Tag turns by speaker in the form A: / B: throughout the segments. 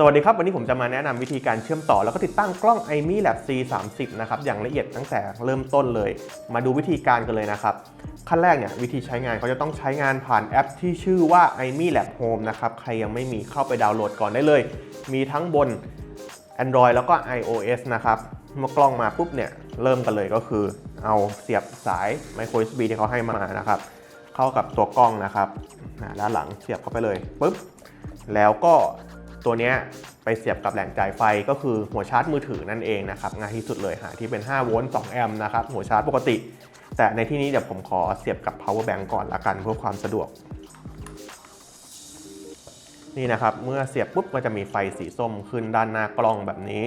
A: สวัสดีครับ วันนี้ผมจะมาแนะนำวิธีการเชื่อมต่อ แล้วก็ติดตั้งกล้อง iMi Lab C30 นะครับอย่างละเอียดตั้งแต่เริ่มต้นเลย มาดูวิธีการกันเลยนะครับ ขั้นแรกเนี่ยวิธีใช้งานเขาจะต้องใช้งานผ่านแอปที่ชื่อว่า iMi Lab Home นะครับใครยังไม่มีเข้าไปดาวน์โหลดก่อนได้เลย มีทั้งบน Android แล้วก็ iOS นะครับเมื่อกล้องมาปุ๊บเนี่ยเริ่มกันเลยก็คือ เอาเสียบสาย micro USB ที่เขาให้มานะครับเข้ากับตัวกล้องนะครับด้านหลังเสียบเข้าไปเลยปุ๊บแล้วก็ ตัวนี้ไปเสียบกับแหล่งจ่ายไฟก็คือหัวชาร์จมือถือนั่นเองนะครับง่ายที่สุดเลยหาที่เป็น 5 โวลต์ 2 แอมป์นะครับหัวชาร์จปกติ แต่ในที่นี้เดี๋ยวผมขอเสียบกับ power bank ก่อนละกันเพื่อความสะดวก นี่นะครับเมื่อเสียบปุ๊บก็จะมีไฟสีส้มขึ้นด้านหน้ากล้องแบบนี้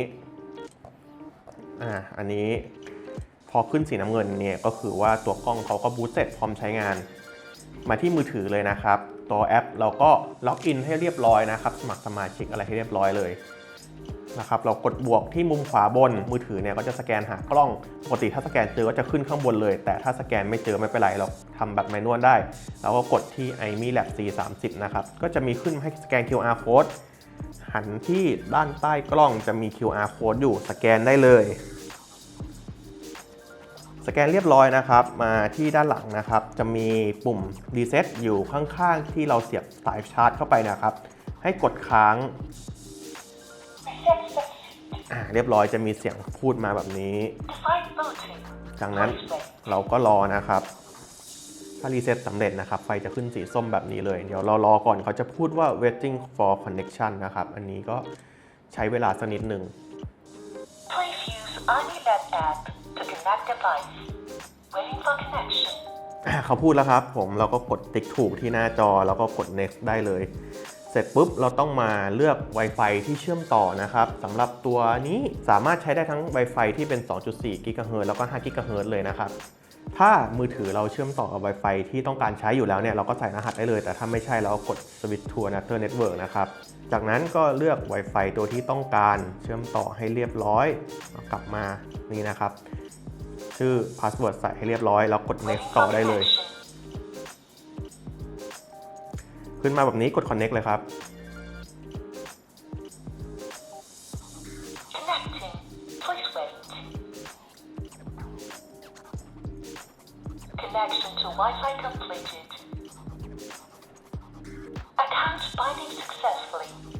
A: อ่าอันนี้พอขึ้นสีน้ำเงินเนี่ยก็คือว่าตัวกล้องเขาก็บูตเสร็จพร้อมใช้งาน มาที่มือถือเลยนะครับ ตัวแอป เราก็ล็อกอินให้เรียบร้อยนะครับสมัครสมาชิกอะไรให้เรียบร้อยเลยนะครับเรากดบวกที่มุมขวาบนมือถือเนี่ยก็จะสแกนหากล้องปกติถ้าสแกนเจอก็จะขึ้นข้างบนเลย แต่ถ้าสแกนไม่เจอไม่เป็นไรเราทำแบบแมนนวลได้ เราก็กดที่ iMi Lab C30 นะครับก็จะมีขึ้นให้สแกน QR code หันที่ด้านใต้กล้องจะมี QR code อยู่สแกนได้เลย สแกนเรียบร้อยนะครับ มาที่ด้านหลังนะครับ จะมีปุ่ม Reset อยู่ข้างๆ ที่เราเสียบสายชาร์จเข้าไปนะครับ ให้กดค้างอ่าเรียบร้อยจะมีเสียงพูดมาแบบนี้ จากนั้นเราก็รอนะครับ ถ้ารีเซ็ตสำเร็จนะครับ ไฟจะขึ้นสีส้มแบบนี้เลย เดี๋ยวเรารอก่อนเขาจะพูดว่า waiting for connection นะครับ อันนี้ก็ใช้เวลาสักนิดหนึ่ง
B: Please use iMiLab app connect device. Waiting for connection.
A: เขาพูดแล้วครับผมเราก็กดติ๊กถูกที่หน้าจอแล้วก็กด next ได้เลย เสร็จปุ๊บเราต้องมาเลือก Wi-Fi ที่เชื่อมต่อนะครับสำหรับตัวนี้สามารถใช้ได้ทั้ง Wi-Fi ที่เป็น 2.4 GHz แล้วก็ 5 GHz เลยนะครับถ้ามือถือเราเชื่อมต่อกับ Wi-Fi ที่ต้องการใช้อยู่แล้วเนี่ยเราก็ใส่รหัสได้เลย แต่ถ้าไม่ใช่เราก็กด Switch to another network นะครับ จากนั้นก็เลือก Wi-Fi ตัวที่ต้องการเชื่อมต่อให้เรียบร้อย กลับมานี่นะครับ ชื่อ password ใส่ให้เรียบร้อย แล้วกด next
B: Waiting
A: ต่อ
B: for
A: ได้เลย
B: connection.
A: ขึ้นมาแบบนี้กด connect เลยครับ
B: Connecting. Please wait. Connection to Wi-Fi completed. Account binding successfully.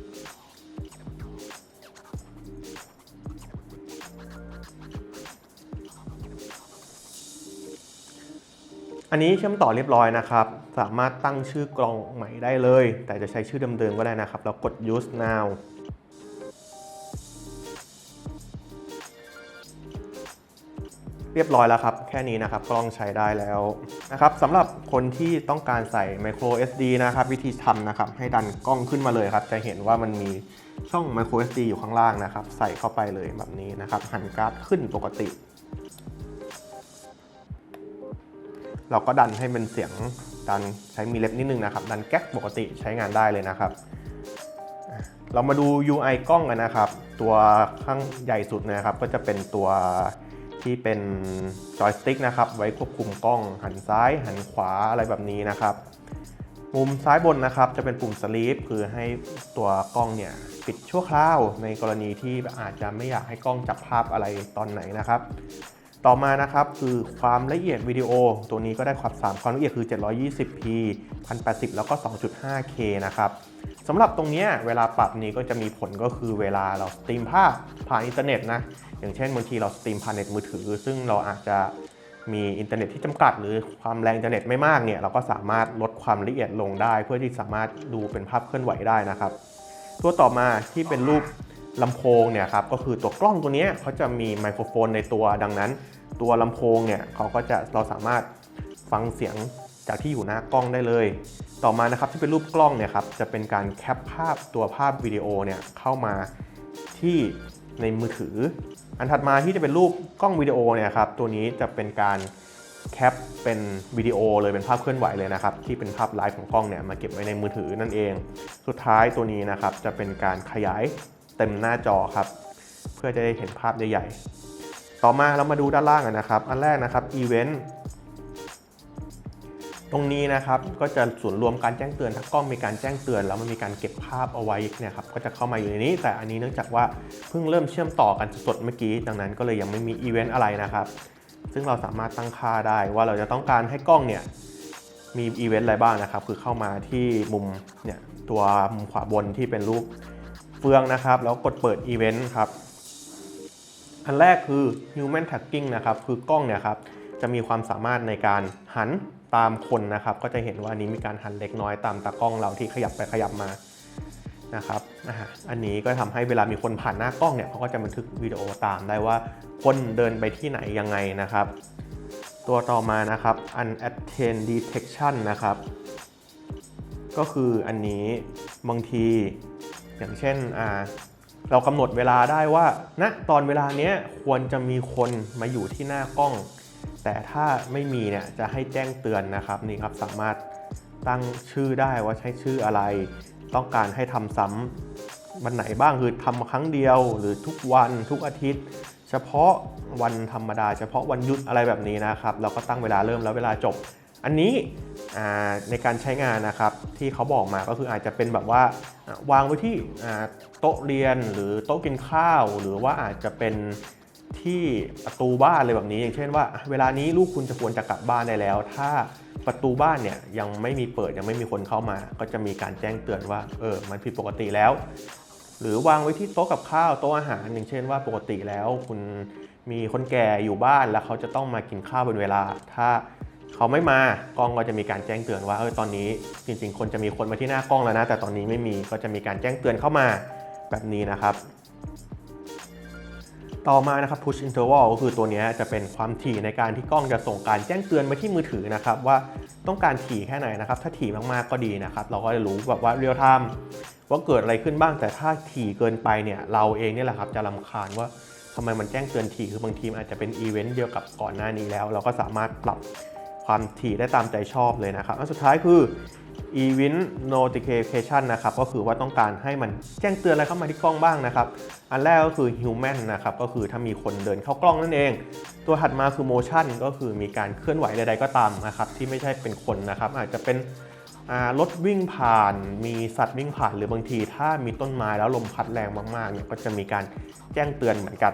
A: อันนี้เชื่อมต่อเรียบร้อยนะครับ สามารถตั้งชื่อกล่องใหม่ได้เลย แต่จะใช้ชื่อเดิมๆก็ได้นะครับ แล้วกด use now เรียบร้อยแล้วครับ แค่นี้นะครับกล้องใช้ได้แล้วนะครับสำหรับคนที่ต้องการใส่ micro SD นะครับ วิธีทำนะครับ ให้ดันกล้องขึ้นมาเลยครับ จะเห็นว่ามันมีช่อง micro SD อยู่ข้างล่างนะครับ ใส่เข้าไปเลยแบบนี้นะครับ หันการ์ดขึ้นปกติ เราก็ดันให้เป็นเสียงดันใช้มีเล็บนิดนึงนะครับ ดันแก๊กปกติใช้งานได้เลยนะครับ เรามาดู UI กล้องกันนะครับ ตัวข้างใหญ่สุดนะครับ ก็จะเป็นตัวที่เป็นจอยสติ๊กนะครับ ไว้ควบคุมกล้อง หันซ้าย หันขวาอะไรแบบนี้นะครับ มุมซ้ายบนนะครับ จะเป็นปุ่มสลีปคือให้ตัวกล้องเนี่ยปิดชั่วคราวในกรณีที่อาจจะไม่อยากให้กล้องจับภาพอะไรตอนไหนนะครับ ต่อมานะครับคือความละเอียดวิดีโอ ตัวนี้ก็ได้ความสามความละเอียดคือ 720p 1080 แล้วก็ 2.5k นะครับสำหรับตรงนี้เวลาปรับนี้ก็จะมีผลก็คือเวลาเราสตรีมภาพผ่านอินเทอร์เน็ตนะอย่างเช่นบางทีเราสตรีมผ่านเน็ตมือถือ ซึ่งเราอาจจะมีอินเทอร์เน็ตที่จำกัด หรือความแรงอินเทอร์เน็ตไม่มากเนี่ยเราก็สามารถลดความละเอียดลงได้ เพื่อที่สามารถดูเป็นภาพเคลื่อนไหวได้นะครับ ตัวต่อมาที่เป็นรูป ลำโพงเนี่ยครับก็คือตัวกล้องตัวนี้เขาจะมีไมโครโฟนในตัวดังนั้น ตัวลำโพงเนี่ยเขาก็จะเราสามารถฟังเสียงจากที่อยู่หน้ากล้องได้เลย ต่อมานะครับที่เป็นรูปกล้องเนี่ยครับจะเป็นการแคปภาพตัวภาพวิดีโอเนี่ยเข้ามาที่ในมือถือ อันถัดมาที่จะเป็นรูปกล้องวิดีโอเนี่ยครับตัวนี้จะเป็นการแคปเป็นวิดีโอเลยเป็นภาพเคลื่อนไหวเลยนะครับที่เป็นภาพไลฟ์ของกล้องเนี่ยมาเก็บไว้ในมือถือนั่นเอง สุดท้ายตัวนี้นะครับจะเป็นการขยาย เต็มหน้าจอครับ เพื่อจะได้เห็นภาพใหญ่ๆ ต่อมาเรามาดูด้านล่างกันนะครับ อันแรกนะครับ Event ตรงนี้นะครับก็จะส่วนรวมการแจ้งเตือนถ้ากล้องมีการแจ้งเตือน แล้วมันมีการเก็บภาพเอาไว้เนี่ยครับก็จะเข้ามาอยู่ในนี้ แต่อันนี้เนื่องจากว่าเพิ่งเริ่มเชื่อมต่อกันสดเมื่อกี้ ดังนั้นก็เลยยังไม่มีอีเวนต์อะไรนะครับ ซึ่งเราสามารถตั้งค่าได้ว่าเราจะต้องการให้กล้องเนี่ยมีอีเวนต์อะไรบ้างนะครับ คือเข้ามาที่มุมเนี่ยตัวมุมขวาบนที่เป็นรูป เฟืองนะครับ แล้วกดเปิดอีเวนต์ครับ อันแรกคือ human tagging นะครับ คือกล้องเนี่ยครับ จะมีความสามารถในการหันตามคนนะครับ ก็จะเห็นว่าอันนี้มีการหันเล็กน้อยตามตากล้องเราที่ขยับไปขยับมานะครับอันนี้ก็ทำให้เวลามีคนผ่านหน้ากล้องเนี่ยเขาก็จะบันทึกวิดีโอตามได้ว่าคนเดินไปที่ไหนยังไงนะครับ ตัวต่อมานะครับ unattend detection นะครับ ก็คืออันนี้บางที อย่างเช่นเรากำหนดเวลาได้ว่าณตอนเวลาเนี้ยควรจะมีคนมาอยู่ที่หน้ากล้อง แต่ถ้าไม่มีเนี่ยจะให้แจ้งเตือนนะครับนี่ครับสามารถตั้งชื่อได้ว่าใช้ชื่ออะไร ต้องการให้ทำซ้ำวันไหนบ้างคือทำครั้งเดียว หรือทุกวันทุกอาทิตย์ เฉพาะวันธรรมดา เฉพาะวันหยุดอะไรแบบนี้นะครับ เราก็ตั้งเวลาเริ่มแล้วเวลาจบ อันนี้ในการใช้งานนะครับที่เขาบอกมาก็คืออาจจะเป็นแบบว่าวางไว้ที่โต๊ะเรียนหรือโต๊ะกินข้าว หรือว่าอาจจะเป็นที่ประตูบ้านอะไรแบบนี้ อย่างเช่นว่า เวลานี้ลูกคุณจะควรจะกลับบ้านได้แล้ว ถ้าประตูบ้านเนี่ยยังไม่มีเปิดยังไม่มีคนเข้ามา ก็จะมีการแจ้งเตือนว่าเออมันผิดปกติแล้ว หรือวางไว้ที่โต๊ะกับข้าวโต๊ะอาหาร อย่างเช่นว่าปกติแล้ว คุณมีคนแก่อยู่บ้านแล้วเขาจะต้องมากินข้าวเป็นเวลาถ้า เขาไม่มากล้องก็จะมีการแจ้งเตือนว่าเออตอนนี้จริง ๆ คนจะมีคนมาที่หน้ากล้องแล้วนะ แต่ตอนนี้ไม่มีก็จะมีการแจ้งเตือนเข้ามาแบบนี้นะครับ ต่อมานะครับ push interval ก็คือตัวนี้จะเป็นความถี่ในการที่กล้องจะส่งการแจ้งเตือนมาที่มือถือนะครับ ว่าต้องการถี่แค่ไหนนะครับ ถ้าถี่มากๆก็ดีนะครับ เราก็จะรู้แบบว่า real time ว่าเกิดอะไรขึ้นบ้างแต่ถ้าถี่เกินไปเนี่ยเราเองเนี่แหละครับจะรำคาญว่าทำไมมันแจ้งเตือนถี่คือบางทีมอาจจะเป็นอีเวนต์เดียวกับก่อนหน้านี้แล้ว เราก็สามารถปรับ ความถี่ได้ตามใจชอบเลยนะครับอันสุดท้ายคือ event notification นะครับ ก็คือว่าต้องการให้มันแจ้งเตือนอะไรเข้ามาที่กล้องบ้างนะครับ อันแรกก็คือ human นะครับ ก็คือถ้ามีคนเดินเข้ากล้องนั่นเอง ตัวถัดมาคือ motion ก็คือมีการเคลื่อนไหวใดๆก็ตามนะครับ ที่ไม่ใช่เป็นคนนะครับ อาจจะเป็นรถวิ่งผ่าน มีสัตว์วิ่งผ่านหรือบางที ถ้ามีต้นไม้แล้วลมพัดแรงมากๆเนี่ยก็จะมีการแจ้งเตือนเหมือนกัน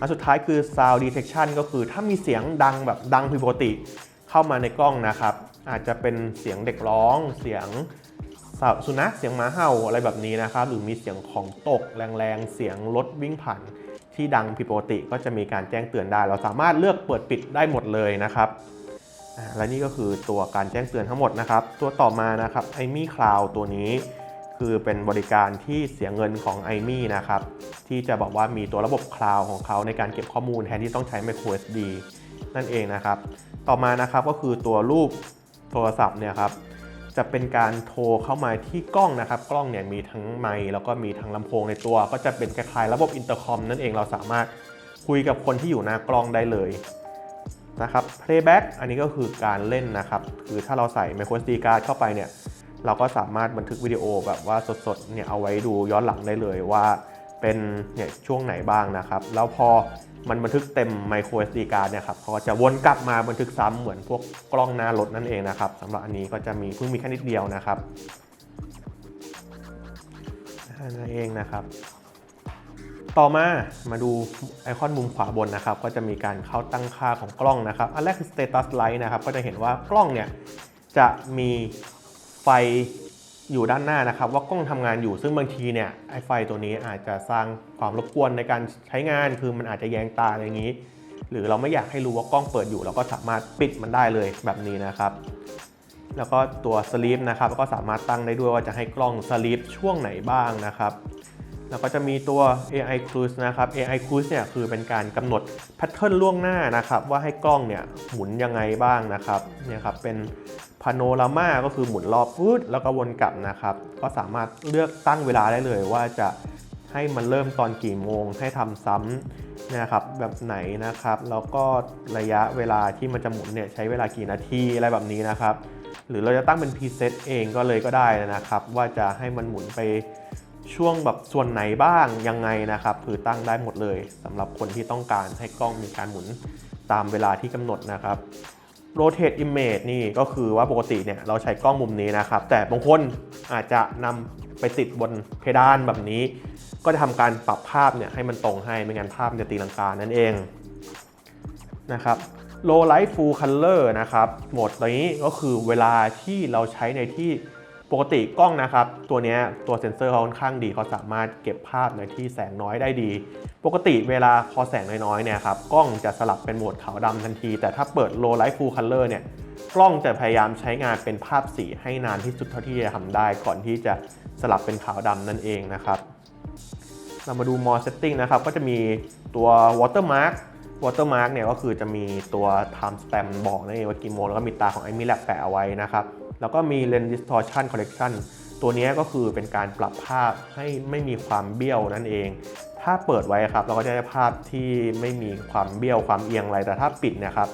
A: อันสุดท้ายคือ sound detection ก็คือถ้ามีเสียงดังแบบดังผิดปกติ เข้ามาในกล้องนะครับ อาจจะเป็นเสียงเด็กร้องเสียงสุนัขเสียงหมาเห่าอะไรแบบนี้นะครับ หรือมีเสียงของตกแรงๆ เสียงรถวิ่งผ่านที่ดังผิดปกติก็จะมีการแจ้งเตือนได้ เราสามารถเลือกเปิดปิดได้หมดเลยนะครับและนี่ก็คือตัวการแจ้งเตือนทั้งหมดนะครับ ตัวต่อมานะครับ i m e Cloud ตัวนี้ คือเป็นบริการที่เสียเงินของ i m e นะครับ ที่จะบอกว่ามีตัวระบบคลาวของเขาในการเก็บข้อมูลแทนที่ต้องใช้ micro SD นั่นเองนะครับ ต่อมานะครับก็คือตัวรูปโทรศัพท์เนี่ยครับจะเป็นการโทรเข้ามาที่กล้องนะครับ กล้องเนี่ยมีทั้งไมค์แล้วก็มีทั้งลำโพงในตัว ก็จะเป็นคล้ายๆระบบอินเตอร์คอมนั่นเองเราสามารถคุยกับคนที่อยู่หน้ากล้องได้เลยนะครับ playback อันนี้ก็คือการเล่นนะครับ คือถ้าเราใส่ micro SD card เข้าไปเนี่ย เราก็สามารถบันทึกวิดีโอแบบว่าสดๆ เนี่ยเอาไว้ดูย้อนหลังได้เลยว่าเป็นเนี่ยช่วงไหนบ้างนะครับ แล้วพอ มันบันทึกเต็ม micro SD card เนี่ยครับเขาก็จะวนกลับมาบันทึกซ้ำเหมือนพวกกล้องหน้ารถนั่นเองนะครับสำหรับอันนี้ก็จะมีเพิ่งมีแค่นิดเดียวนะครับนั่นเองนะครับ ต่อมามาดูไอคอนมุมขวาบนนะครับ ก็จะมีการเข้าตั้งค่าของกล้องนะครับ อันแรกคือ status light นะครับ ก็จะเห็นว่ากล้องเนี่ยจะมีไฟ อยู่ด้านหน้านะครับ ว่ากล้องทำงานอยู่ซึ่งบางทีเนี่ยไอไฟตัวนี้อาจจะสร้างความรบกวนในการใช้งานคือมันอาจจะแยงตาอะไรอย่างนี้ หรือเราไม่อยากให้รู้ว่ากล้องเปิดอยู่ เราก็สามารถปิดมันได้เลยแบบนี้นะครับ แล้วก็ตัว sleep นะครับก็สามารถตั้งได้ด้วยว่าจะให้กล้อง sleep ช่วงไหนบ้างนะครับแล้วก็จะมีตัว AI Cruise นะครับ AI Cruise เนี่ยคือเป็นการกำหนดแพทเทิร์นล่วงหน้านะครับ ว่าให้กล้องเนี่ยหมุนยังไงบ้างนะครับเนี่ยครับเป็น พาโนรามาก็คือหมุนรอบฟืดแล้วก็วนกลับนะครับ ก็สามารถเลือกตั้งเวลาได้เลยว่าจะให้มันเริ่มตอนกี่โมง ให้ทำซ้ำนะครับแบบไหนนะครับ แล้วก็ระยะเวลาที่มันจะหมุนเนี่ยใช้เวลากี่นาทีอะไรแบบนี้นะครับ หรือเราจะตั้งเป็นพรีเซตเองก็เลยก็ได้นะครับ ว่าจะให้มันหมุนไปช่วงแบบส่วนไหนบ้างยังไงนะครับ คือตั้งได้หมดเลยสำหรับคนที่ต้องการให้กล้องมีการหมุนตามเวลาที่กำหนดนะครับ rotate image นี่ก็คือว่าปกติเนี่ยเราใช้กล้องมุมนี้นะครับ แต่บางคนอาจจะนำไปติดบนเพดานแบบนี้ ก็จะทำการปรับภาพเนี่ยให้มันตรงให้ไม่งั้นภาพมันจะตีลังกานั่นเองนะครับ low light full color นะครับโหมดตัวนี้ก็คือเวลาที่เราใช้ในที่ ปกติกล้องนะครับ ตัวนี้ตัวเซ็นเซอร์เขาค่อนข้างดีเขาสามารถเก็บภาพในที่แสงน้อยได้ดี ปกติเวลาพอแสงน้อยๆเนี่ยครับกล้องจะสลับเป็นโหมดขาวดำทันที แต่ถ้าเปิด low light full color เนี่ยกล้องจะพยายามใช้งานเป็นภาพสีให้นานที่สุดเท่าที่จะทำได้ก่อนที่จะสลับเป็นขาวดำนั่นเองนะครับ เรามาดู more setting นะครับ ก็จะมีตัว watermark watermark เนี่ยก็คือจะมีตัว time stamp บอกนั่นเองว่ากี่โมงแล้วก็มีตาของ iMi Lab แปะเอาไว้นะครับ แล้วก็มี lens distortion correction ตัวนี้ก็คือเป็นการปรับภาพให้ไม่มีความเบี้ยวนั่นเอง ถ้าเปิดไว้ครับเราก็จะได้ภาพที่ไม่มีความเบี้ยวความเอียงอะไร แต่ถ้าปิดนี่ยครับ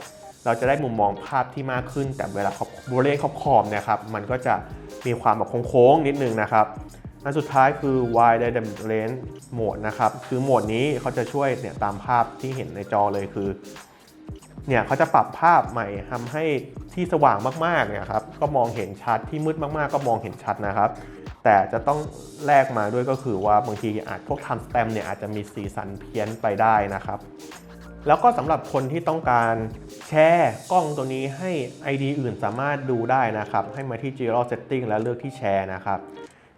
A: เราจะได้มุมมองภาพที่มากขึ้น แต่เวลาบบริเวณขอบขอบๆเนี่ยครับ มันก็จะมีความแบบโค้งๆนิดนึงนะครับ อันสุดท้ายคือ wide dynamic range mode นะครับ คือโหมดนี้เขาจะช่วยเนี่ยตามภาพที่เห็นในจอเลยคือ เนี่ยเขาจะปรับภาพใหม่ทำให้ที่สว่างมากๆเนี่ยครับก็มองเห็นชัดที่มืดมากๆ ก็มองเห็นชัดนะครับ แต่จะต้องแลกมาด้วยก็คือว่าบางทีอาจพวกทำสแตมเนี่ยอาจจะมีสีสันเพี้ยนไปได้นะครับ แล้วก็สำหรับคนที่ต้องการแชร์กล้องตัวนี้ให้ ID อื่นสามารถดูได้นะครับ ให้มาที่ General Setting แล้วเลือกที่แชร์นะครับ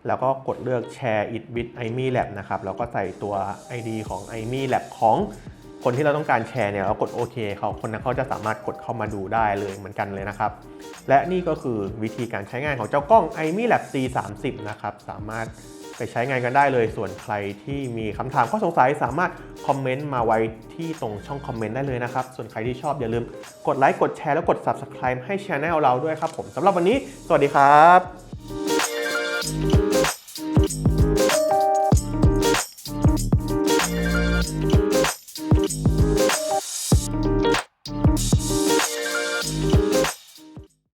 A: แล้วก็กดเลือก Share it with iMe Lab นะครับแล้วก็ใส่ตัว ID ของ iMe Lab ของ คนที่เราต้องการแชร์เนี่ยเรากดโอเคเขาคนนั้นเขาจะสามารถกดเข้ามาดูได้เลยเหมือนกันเลยนะครับ และนี่ก็คือวิธีการใช้งานของเจ้ากล้อง iMe Lab C30 นะครับสามารถไปใช้งานกันได้เลย ส่วนใครที่มีคำถามข้อสงสัยสามารถคอมเมนต์มาไว้ที่ตรงช่องคอมเมนต์ได้เลยนะครับ ส่วนใครที่ชอบอย่าลืมกดไลค์กดแชร์แล้วกด Subscribe ให้ช anel เราด้วยครับผมสำหรับวันนี้ สวัสดีครับ